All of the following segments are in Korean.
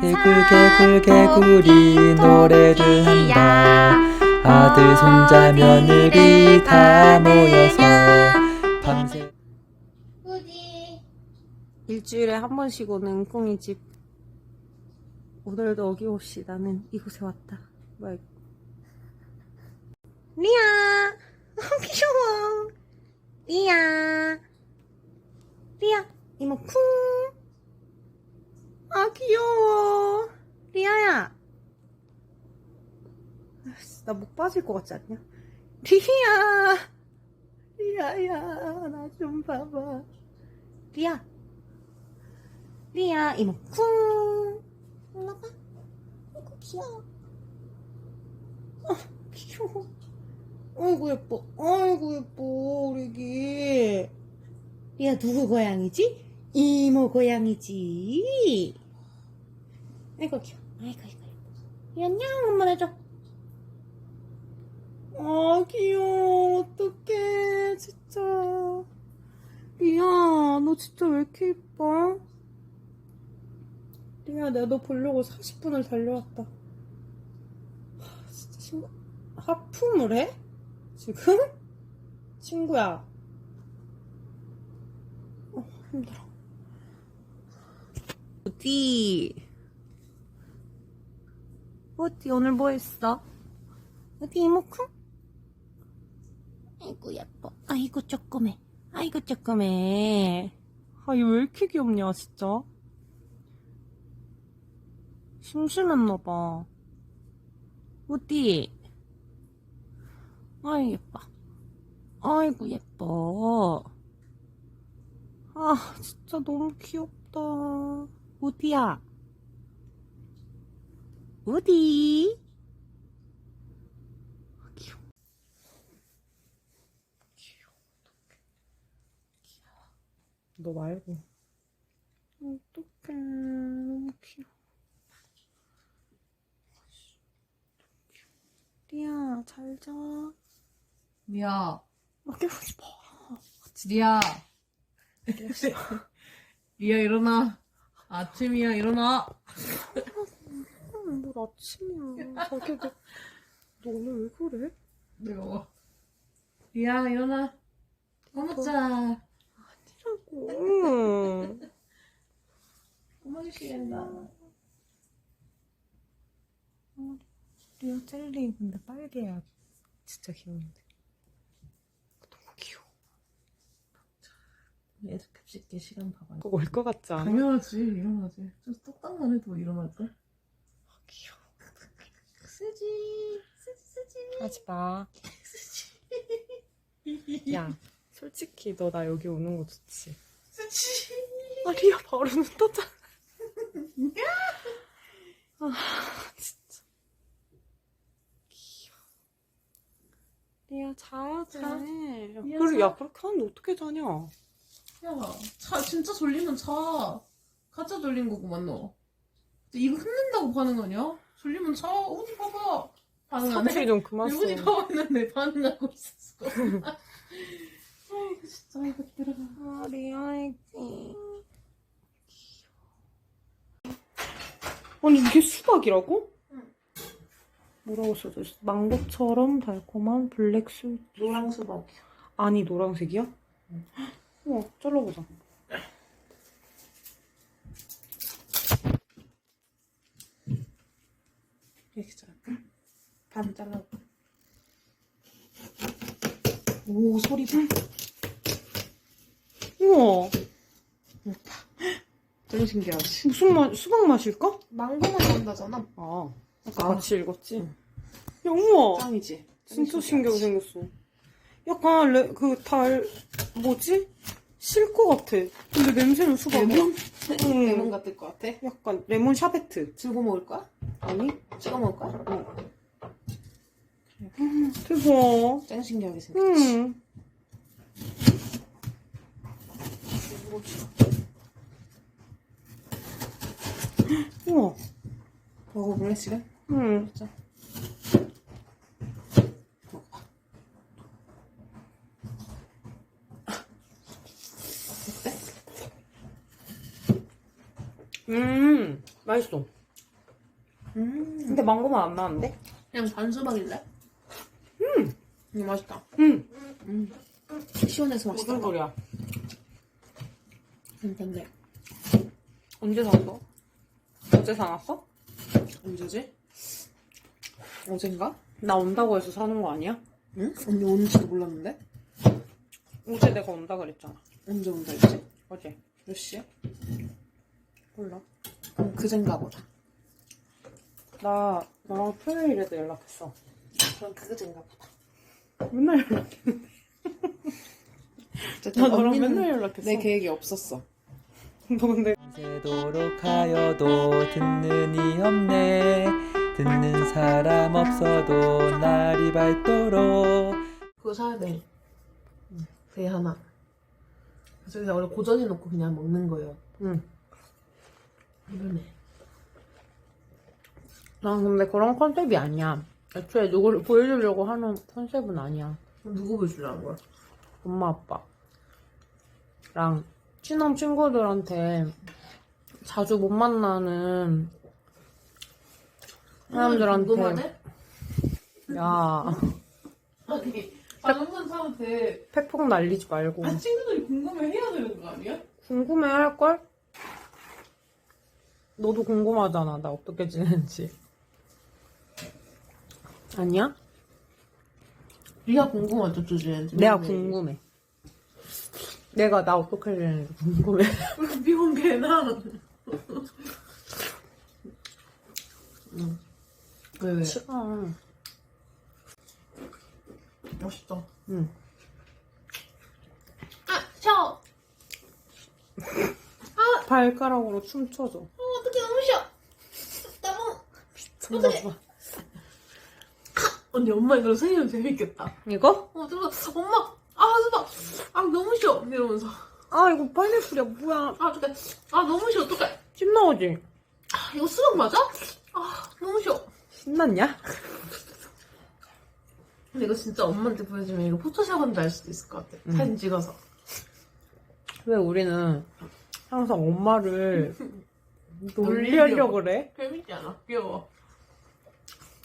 개굴 개굴 개굴이 노래를 한다 아들 손자 며느리 다 모여서 밤새 후디 일주일에 한 번씩 오는 꿍이 집. 오늘도 어김없이 나는 이곳에 왔다. 뭐야, 이거. 리아! 어, 귀여워. 리아. 리아, 이모 쿵. 아, 귀여워. 리아야. 나 목 빠질 것 같지 않냐? 리아! 리아야, 나 좀 봐봐. 리아. 리아 이모 쿵 올라가 아이고 귀여워 아 귀여워 아이고 예뻐 아이고 예뻐 우리 애기 리아 누구 고양이지? 이모 고양이지 아이고 귀여워 아이고 아이고 예뻐 리아 냥 한번 해줘 아 귀여워 어떡해 진짜 리아 너 진짜 왜 이렇게 예뻐? 리아 내가 너 보려고 40분을 달려왔다 하, 진짜 친구 하품을 해? 지금? 친구야 어, 힘들어 어디 어디 오늘 뭐 했어? 어디 이모쿵? 아이고 예뻐 아이고 조그매 아이고 조그매 아, 얘왜 이렇게 귀엽냐, 진짜? 심심했나봐. 어디? 아이, 예뻐. 아이고, 예뻐. 아, 진짜 너무 귀엽다. 어디야? 어디? 아, 귀여워. 귀여워, 어떡해. 귀여워. 너 말고. 어떡해. 너무 귀여워. 리아, 잘 자. 리아 나 깨고 싶어. 리아 리아 일어나 아침이야 일어나 음, 뭘 아침이야. 자기 너, 너 오늘 왜 그래? 내가 리아 일어나 밥 먹자 엄마 시간다 리아 젤리 근데 빨개야. 진짜 귀여운데. 너무 귀여워. 얘 급식기 시간 봐봐 그거 올것 같지 않아? 당연하지 일어나지 좀 똑딱만 해도 일어날걸 아, 귀여워. 쓰지 쓰지 쓰지 하지 마. 쓰지 야, 솔직히 너 나 여기 오는 거 좋지? 쓰지 아, 리아 바로 눈 떴잖아. 아, 진짜. 귀여워. 리아, 자야 돼. 자. 야, 리아, 자. 야, 그렇게 하는데 어떻게 자냐? 야 자 진짜 졸리면 자 가짜 졸린 거구만 너 이거 흔든다고 반응 아니야? 졸리면 자 어디 봐봐 반응 안 해? 사투리 좀 그만 써. 어디 봐봐 했는데 반응하고 있었어 진짜 이거 들어가 아, 리아이지. 아니, 이게 수박이라고? 응. 뭐라고 써져 있어? 망고처럼 달콤한 블랙 술. 노랑 수박 아니, 노란색이야? 응. 우와, 잘라보자. 이렇게 잘할까? 반 잘라 오 소리 봐 우와, 되게 신기하지 무슨 맛, 수박 맛일까? 망고 맛 난다잖아 아, 아까 아. 같이 읽었지? 응. 야, 우와. 짱이지 진짜 신기하게 생겼어. 약간, 레, 그, 달, 뭐지? 실것 같아. 근데 냄새는 수박이야. 레몬? 응. 레몬 같을 것 같아 약간, 레몬 샤베트. 들고 먹을 거야? 아니? 찍어 먹을 거야? 대박. 짱 신기하게 생겼지 응. 우와. 먹어볼래 지금? 응. 진짜? 음, 맛있어. 음. 근데 망고만 안 나는데? 그냥 반수박일래? 음! 이거 맛있다. 응. 음. 시원해서 맛있다. 무슨 소리야? 괜찮네. 언제 샀어? 어제 사놨어? 언제지? 어젠가? 나 온다고 해서 사는 거 아니야? 응? 언니 오는지도 몰랐는데? 어제 내가 온다 그랬잖아. 언제 온다 했지? 어제. 몇 시야? 몰라. 그럼 그젠가 보다. 나 너랑 토요일에도 연락했어. 그럼 그그젠가 보다. 맨날 연락해. 어쨌든 나 너랑 언니는 맨날 연락했어. 내 계획이 없었어. 너 근데 새도록 하여도 듣는 이 없네 듣는 사람 없어도 날이 밝도록 그거 사야 돼. 배 하나. 그래서 그냥 원래 고정해놓고 그냥 먹는 거예요. 응. 이러네. 난 근데 그런 컨셉이 아니야. 애초에 누구를 보여주려고 하는 컨셉은 아니야. 누구 보여주려는 거야? 엄마 아빠 랑 친한 친구들한테 자주 못 만나는 사람들한테 궁금하네? 야 아니, 다른 사람한테 팩폭 날리지 말고 아, 친구들이 궁금해 해야 되는 거 아니야? 궁금해 할걸? 너도 궁금하잖아 나 어떻게 지내는지 아니야? 네가 궁금하죠, 주제는. 내가 궁금해 내가 나 어떻게 지내는지 궁금해 비공개나. 응. 왜, 왜? 싫어 맛있다. 응. 아, 셔! 발가락으로 춤춰줘 어, 어떡해, 너무 셔! 너무. 미쳤나봐 언니, 엄마 이거 생일은 재밌겠다. 이거? 어, 들어서, 엄마! 아, 수박! 아, 너무 싫어! 이러면서. 아 이거 파인애플이야 뭐야 아, 어떡해. 아, 너무 싫어, 어떡해. 침 나오지? 아, 이거 수박 맞아? 아, 너무 싫어. 신났냐? 근데 이거 진짜 엄마한테 보여주면 이거 포토샵 한줄 알 수도 있을 것 같아. 음. 사진 찍어서. 왜 우리는 항상 엄마를 놀리려고 그래? 재밌지 않아? 귀여워.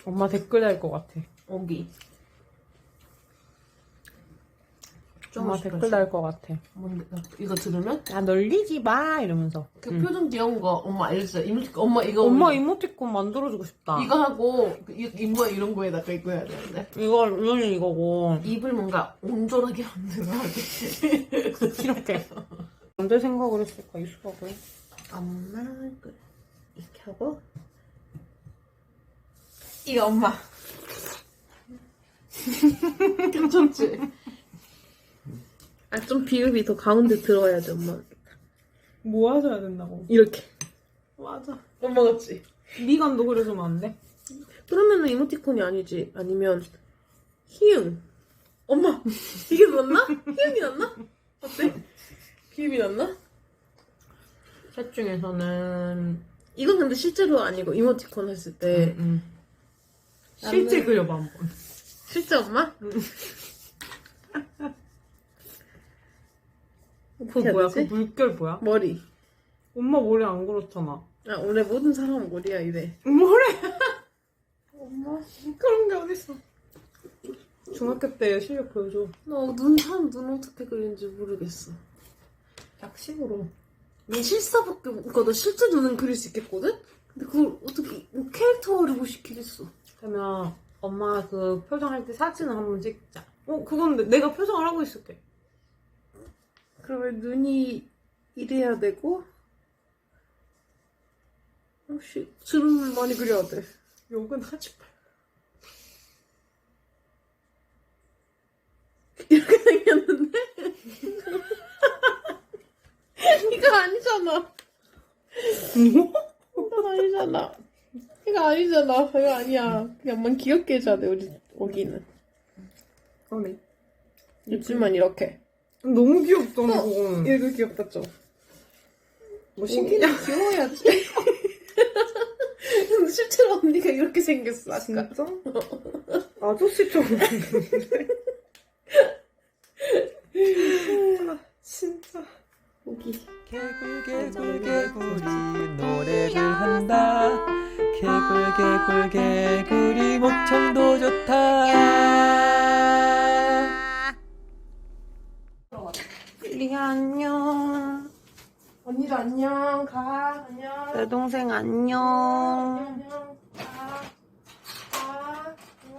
엄마 댓글 달 것 같아 오기. 엄마 댓글 달것 같아 뭔데? 나 이거 들으면? 야 놀리지 마 이러면서 그 응. 표정 귀여운 거 엄마 알려주세요. 이모티콘 엄마 이거 엄마. 이모티콘 만들어주고 싶다 이거 하고 그 이- 이모 이런 거에다가 이거 해야 되는데 이거 이거는 이거고 입을 뭔가 온전하게 만들어야지. 이렇게 언제 생각을 했을까 이 수박을 엄마 그 이렇게 하고 이거 엄마. 괜찮지? 아 좀 비읍이 더 가운데 들어야 돼 엄마. 모아줘야 된다고 이렇게. 맞아 엄마 같지? 미간도 그려주면 안 돼? 그러면은 이모티콘이 아니지. 아니면 희응. 엄마 이게 맞나? 희응이 낫나? 어때? 비읍이 낫나? 셋 중에서는 이건 근데 실제로 아니고 이모티콘 했을 때 응. 실제 그려봐 한번 실제 엄마? 그 어떻게 뭐야 그 되지? 물결 뭐야? 머리. 엄마 머리 안 그렇잖아 아 원래 모든 사람은 머리야 이래. 뭐래 엄마 그런 게 어딨어 중학교 때 실력 보여줘 너눈 사람 눈 어떻게 그리는지 모르겠어. 약식으로 난 실사밖에 못- 그러니까 너 실제 눈은 그릴 수 있겠거든? 근데 그걸 어떻게 뭐 캐릭터 그리고 시키겠어. 그러면 엄마 그 표정할 때 사진을 한번 찍자 어 그건 내- 내가 표정을 하고 있을게 그러면 눈이 이래야 되고 혹시 주름을 많이 그려야 돼. 욕은 하지 마 이렇게 생겼는데? 이거 아니잖아. 뭐? 이거 아니잖아. 이거 아니잖아. 이거 아니야. 그냥만 귀엽게 해줘야 돼, 우리 오기는. 그러네 입술만 이렇게. 너무 귀엽잖아 어, 그건 이거 귀엽다, 좀. 뭐 오기는 신기냐 귀여워야지. 근데 실제로 언니가 이렇게 생겼어, 아까. 진짜? 아저씨처럼 진짜 오기. 개굴 개굴 개굴이 노래를 한다 개굴 개굴 개굴이 목청도 좋다 안녕. 가. 안녕. 내 동생 안녕. 안녕